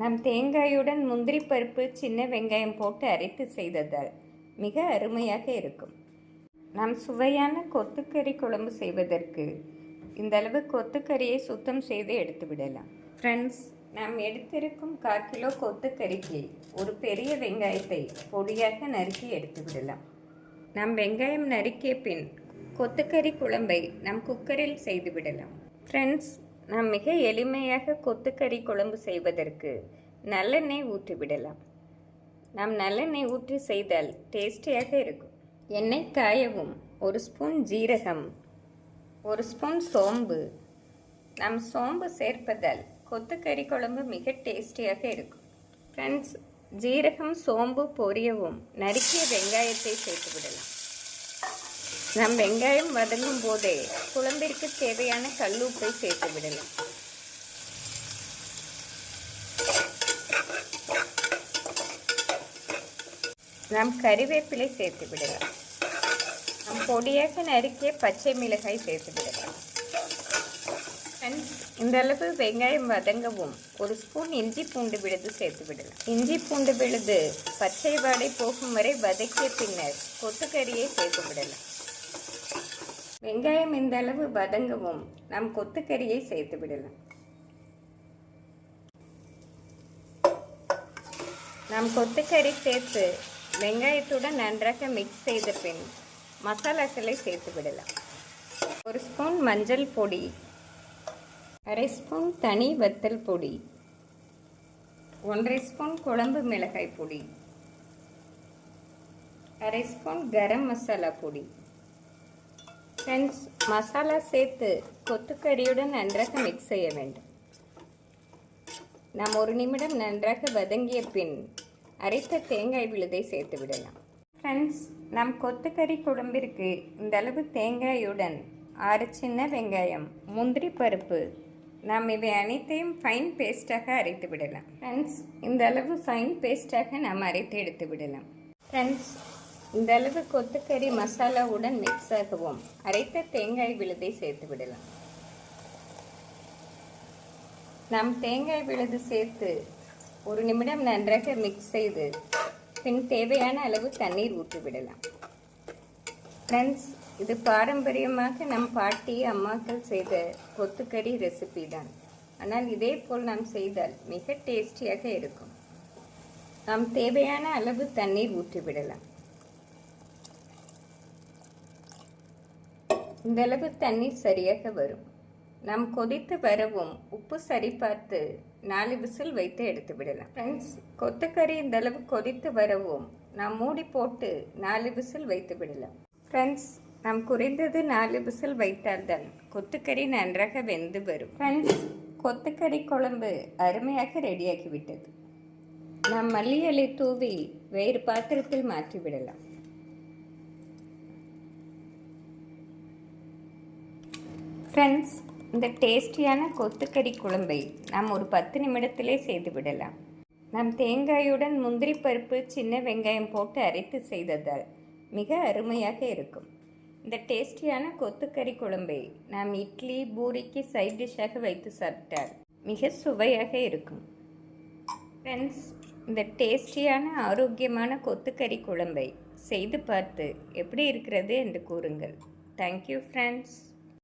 நம் தேங்காயுடன் முந்திரி பருப்பு சின்ன வெங்காயம் போட்டு அரைத்து செய்ததால் மிக அருமையாக இருக்கும். நாம் சுவையான கொத்துக்கறி குழம்பு செய்வதற்கு இந்த அளவு கொத்துக்கறியை சுத்தம் செய்து எடுத்து விடலாம். ஃப்ரெண்ட்ஸ் நாம் எடுத்திருக்கும் கால் கிலோ கொத்துக்கறிக்கு ஒரு பெரிய வெங்காயத்தை பொடியாக நறுக்கி எடுத்து விடலாம். நாம் வெங்காயம் நறுக்கிய பின் கொத்துக்கறி குழம்பை நம் குக்கரில் செய்து விடலாம். ஃப்ரெண்ட்ஸ் நாம் மிக எளிமையாக கொத்துக்கறி குழம்பு செய்வதற்கு நல்லெண்ணெய் ஊற்றிவிடலாம் நாம் நல்லெண்ணெய் ஊற்றி செய்தால் டேஸ்டியாக இருக்கும். எண்ணெய் காயவும் ஒரு ஸ்பூன் ஜீரகம் ஒரு ஸ்பூன் சோம்பு. நாம் சோம்பு சேர்ப்பதால் கொத்துக்கறி குழம்பு மிக டேஸ்டியாக இருக்கும். ஃப்ரெண்ட்ஸ் ஜீரகம் சோம்பு பொரியவும் நறுக்கிய வெங்காயத்தை சேர்த்து விடலாம். நம் வெங்காயம் வதங்கும் போதே குழம்பிற்கு தேவையான கல்லுப்பை சேர்த்து விடலாம். நாம் கறிவேப்பிலை சேர்த்து விடலாம். நாம் பொடியாக நறுக்கிய பச்சை மிளகாய் சேர்த்து விடலாம். இந்த அளவு வெங்காயம் வதங்கவும் ஒரு ஸ்பூன் இஞ்சி பூண்டு விழுது சேர்த்து விடலாம். இஞ்சி பூண்டு விழுது பச்சை வாடை போகும் வரை வதக்கிய பின்னர் கொத்துக்கறியை சேர்த்து விடலாம். வெங்காயம் இந்த அளவு வதங்கவும் நாம் கொத்துக்கறியை சேர்த்து விடலாம். நாம் கொத்துக்கறி சேர்த்து வெங்காயத்துடன் நன்றாக மிக்ஸ் செய்த பின் மசாலாக்களை சேர்த்து விடலாம். ஒரு ஸ்பூன் மஞ்சள் பொடி அரை ஸ்பூன் தனி வத்தல் பொடி ஒன்றரை ஸ்பூன் குழம்பு மிளகாய் பொடி அரை ஸ்பூன் கரம் மசாலா பொடி. ஃப்ரெண்ட்ஸ் மசாலா சேர்த்து கொத்துக்கறியுடன் நன்றாக மிக்ஸ் செய்ய வேண்டும். நாம் ஒரு நிமிடம் நன்றாக வதங்கிய பின் அரைத்த தேங்காய் விழுதை சேர்த்து விடலாம். ஃப்ரெண்ட்ஸ் நம் கொத்துக்கறி குழம்பிற்கு இந்தளவு தேங்காயுடன் ஆறு சின்ன வெங்காயம் முந்திரி பருப்பு நாம் இவை அனைத்தையும் ஃபைன் பேஸ்ட்டாக அரைத்து விடலாம். ஃப்ரெண்ட்ஸ் இந்த அளவு ஃபைன் பேஸ்ட்டாக நாம் அரைத்து எடுத்து விடலாம். ஃப்ரெண்ட்ஸ் இந்த அளவு கொத்துக்கறி மசாலாவுடன் மிக்ஸ் ஆகவும். அரைத்த தேங்காய் விழுதை சேர்த்து விடலாம். நாம் தேங்காய் விழுது சேர்த்து ஒரு நிமிடம் நன்றாக மிக்ஸ் செய்து பின் தேவையான அளவு தண்ணீர் ஊற்றி விடலாம். ஃப்ரெண்ட்ஸ் இது பாரம்பரியமாக நம் பாட்டி அம்மாக்கள் செய்த கொத்துக்கறி ரெசிபி தான். ஆனால் இதே போல் நாம் செய்தால் மிக டேஸ்டியாக இருக்கும். நாம் தேவையான அளவு தண்ணீர் ஊற்றி விடலாம். இந்தளவு தண்ணீர் சரியாக வரும். நாம் கொதித்து வரவும் உப்பு சரி பார்த்து நாலு விசில் வைத்து எடுத்து விடலாம். ஃப்ரெண்ட்ஸ் கொத்துக்கறி இந்த அளவு கொதித்து வரவும் நாம் மூடி போட்டு நாலு விசில் வைத்து விடலாம். ஃப்ரெண்ட்ஸ் நாம் குறைந்தது நாலு விசில் வைத்தால்தான் கொத்துக்கறி நன்றாக வெந்து வரும். ஃப்ரெண்ட்ஸ் கொத்துக்கறி குழம்பு அருமையாக ரெடியாகிவிட்டது நாம் மல்லியலை தூவி வேறு பாத்திரத்தில் மாற்றி ஃப்ரெண்ட்ஸ் இந்த டேஸ்டியான கொத்துக்கறி குழம்பை நாம் ஒரு பத்து நிமிடத்திலே செய்து விடலாம். நாம் தேங்காயுடன் முந்திரி பருப்பு சின்ன வெங்காயம் போட்டு அரைத்து செய்ததால் மிக அருமையாக இருக்கும். இந்த டேஸ்டியான கொத்துக்கறி குழம்பை நாம் இட்லி பூரிக்கு சைட் டிஷ்ஷாக வைத்து சாப்பிட்டால் மிக சுவையாக இருக்கும். ஃப்ரெண்ட்ஸ் இந்த டேஸ்டியான ஆரோக்கியமான கொத்துக்கறி குழம்பை செய்து பார்த்து எப்படி இருக்கிறது என்று கூறுங்கள். Thank you friends